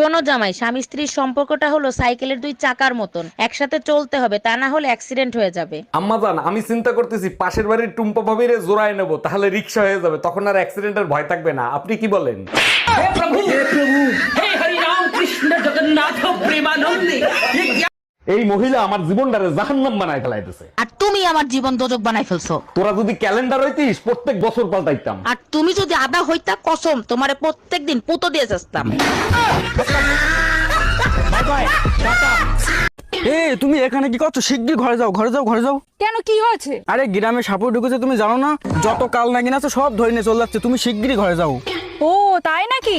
শোনো জামাই স্বামী স্ত্রীর সম্পর্কটা হলো সাইকেলের দুই চাকার মতন। একসাথে চলতে হবে তা না হলে অ্যাক্সিডেন্ট হয়ে যাবে। আম্মা জান আমি চিন্তা করতেছি পাশের বাড়ির টুম্পা ভাবিরে জোড়ায় নেব তাহলে রিক্সা হয়ে যাবে তখন আর অ্যাক্সিডেন্টের ভয় থাকবে না। আপনি কি বলেন? এই মহিলা আমার জীবনটারে জাহান্নাম বানায় ফেলাইতেছে। আর তুমি আমার জীবন দোজক বানাই ফেলছো। তোরা যদি ক্যালেন্ডার হইতিস প্রত্যেক বছর পাল্টাইতাম। আর তুমি যদি আদা হইতা কসম তোমারে প্রত্যেকদিন পুতো দিয়ে যাস্তাম। এ তুমি এখানে কি করছ? শিগগির ঘরে যাও ঘরে যাও ঘরে যাও। কেন কি হয়েছে? আরে গ্রামে সাপুর ঢুকেছে তুমি জানো না? যত কাল নাগিন আছে সব ধরে নিয়ে চলে যাচ্ছে। তুমি শিগগিরই ঘরে যাও। ও তাই নাকি?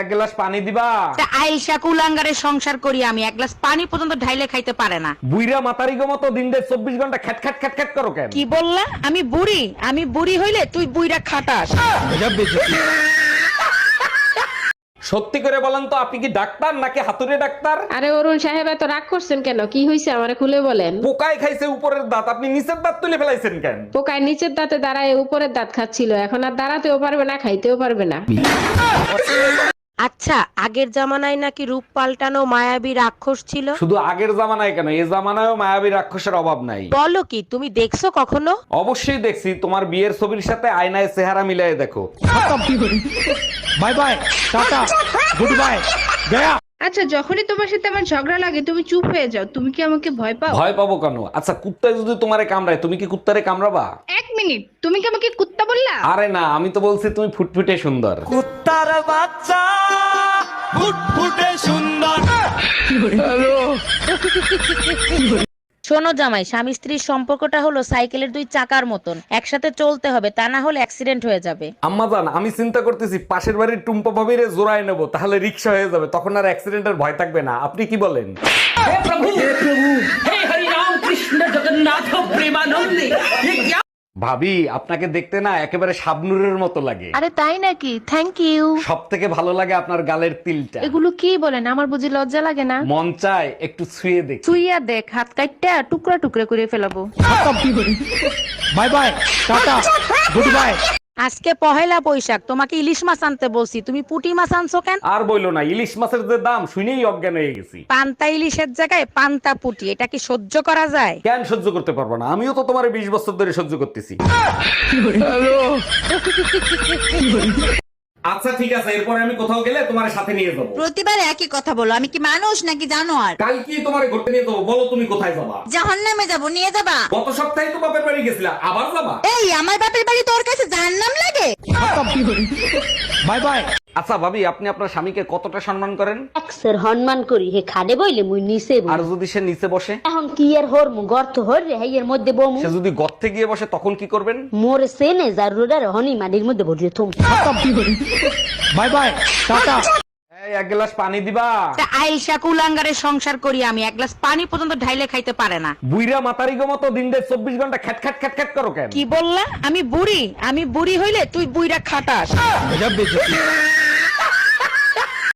এক গ্লাস পানি দিবা? তা আইসা কুলাঙ্গারের সংসার করি আমি। এক গ্লাস পানি পর্যন্ত ঢাইলে খাইতে পারে না। বুইরা মাতারি গো মতো দিন দেড় চব্বিশ ঘণ্টা খ্যাট খ্যাট খ্যাট খ্যাট করো কেন? কি বললা? আমি বুড়ি। আমি বুড়ি হইলে তুই বুইরা খাটাস। সত্যি করে বলেন তো আপনি কি ডাক্তার নাকি হাতুড়ে ডাক্তার? আরে অরুণ সাহেব এত রাগ করছেন কেন? কি হয়েছে আমারে খুলে বলেন? পোকায় খাইছে উপরের দাঁত আপনি নিচের দাঁত তুলে ফেলাইছেন কেন? পোকায় নিচের দাঁতে দাঁড়ায় উপরের দাঁত খাচ্ছিল এখন আর দাঁড়াতেও পারবে না খাইতেও পারবে না। আচ্ছা আগের জামানায় নাকি রূপ পাল্টানো মায়াবী রাক্ষস ছিল? শুধু আগের জামানায় কেন? এই জামানায়ও মায়াবী রাক্ষসের অভাব নাই। বলো কি তুমি দেখছ কখনো? অবশ্যই দেখছি। তোমার বিয়ের ছবির সাথে আয়নায় চেহারা মিলাই দেখো। Bye bye tata good bye গয়া। আচ্ছা যখনই তোমার সাথে আমার ঝগড়া লাগে তুমি চুপ হয়ে যাও। তুমি কি আমাকে ভয় পাও? ভয় পাবো কেন? আচ্ছা কুত্তায় যদি তোমারে কামড়ায় তুমি কি কুত্তারে কামড়াবা? এক মিনিট তুমি কি আমাকে কুত্তা বললা? আরে না আমি তো বলছি তুমি ফুটফুটে সুন্দর। কুত্তার বাচ্চা। ফুটফুটে সুন্দর। শোনো জামাই স্বামী স্ত্রীর সম্পর্কটা হলো সাইকেলের দুই চাকার মতন। একসাথে চলতে হবে তা না হলে অ্যাক্সিডেন্ট হয়ে যাবে। আম্মাজান আমি চিন্তা করতেছি পাশের বাড়ির টুম্পা ভাবিরে জোড়ায় নেব তাহলে রিক্সা হয়ে যাবে তখন আর অ্যাক্সিডেন্টের ভয় থাকবে না। আপনি কি বলেন? ভাবি আপনাকে দেখতে না একেবারে শাবনুরের মতো লাগে। আরে তাই নাকি? থ্যাংক ইউ সব থেকে ভালো লাগে আপনার গালের তিলটা। এগুলো কি বলেন? আমার বুঝি লজ্জা লাগে না? মন চায় একটু ছুঁয়ে দেখ। ছুঁয়া দেখ হাত কাটটা টুকরা টুকরা করে ফেলাবো। Bye bye tata good bye আজকে পহেলা বৈশাখ তোমাকে ইলিশ মাছ আনতে বলছি। তুমি পুটি মাছ আনছো কেন? আর বইলো না ইলিশ মাছের যে দাম শুনেই অজ্ঞান হয়ে গেছি। পান্তা ইলিশের জায়গায় পান্তা পুটি এটা কি সহ্য করা যায়? কেন সহ্য করতে পারব না? আমিও তো তোমার বিশ বছর ধরে সহ্য করতেছি। আচ্ছা ঠিক আছে এরপরে আমি কোথাও গেলে তোমার সাথে নিয়ে যাব। প্রতিবার একই কথা বলো আমি কি মানুষ নাকি জানো আর কালকে তোমার ঘুরতে নিয়ে যাব বলো তুমি কোথায় যাবা? জাহান নামে যাব নিয়ে যাবা? গত সপ্তাহে তো বাপের বাড়ি গেছিলা আবার যাবা? এই আমার বাপের বাড়ি তোর কাছে জাহান নাম লাগে? Bye bye. আচ্ছা ভাবি আপনি আপনার স্বামীকে কতটা সম্মান করেন? স্যার হনুমান করি হে খাদে বইলে মুই নিচে বই। আর যদি সে নিচে বসে? এখন কি এর হর মু গর্ত হর রে হেয়ের মধ্যে বমু। সে যদি গর্তে গিয়ে বসে তখন কি করবেন? মোর সেনে জারুরার হনি মাটির মধ্যে ভরিয়ে থুম। By bye tata. এই এক গ্লাস পানি দিবা। আইসা কুলাঙ্গারের সংসার করি আমি এক গ্লাস পানি পর্যন্ত ঢাইলে খাইতে পারে না। বুইরা মাতারি গো মতো দিন দেড় চব্বিশ ঘণ্টা খ্যাট খ্যাট খ্যাট খ্যাট করো কেন? কি বললা? আমি বুড়ি আমি বুড়ি হইলে তুই বুইরা খাটাস।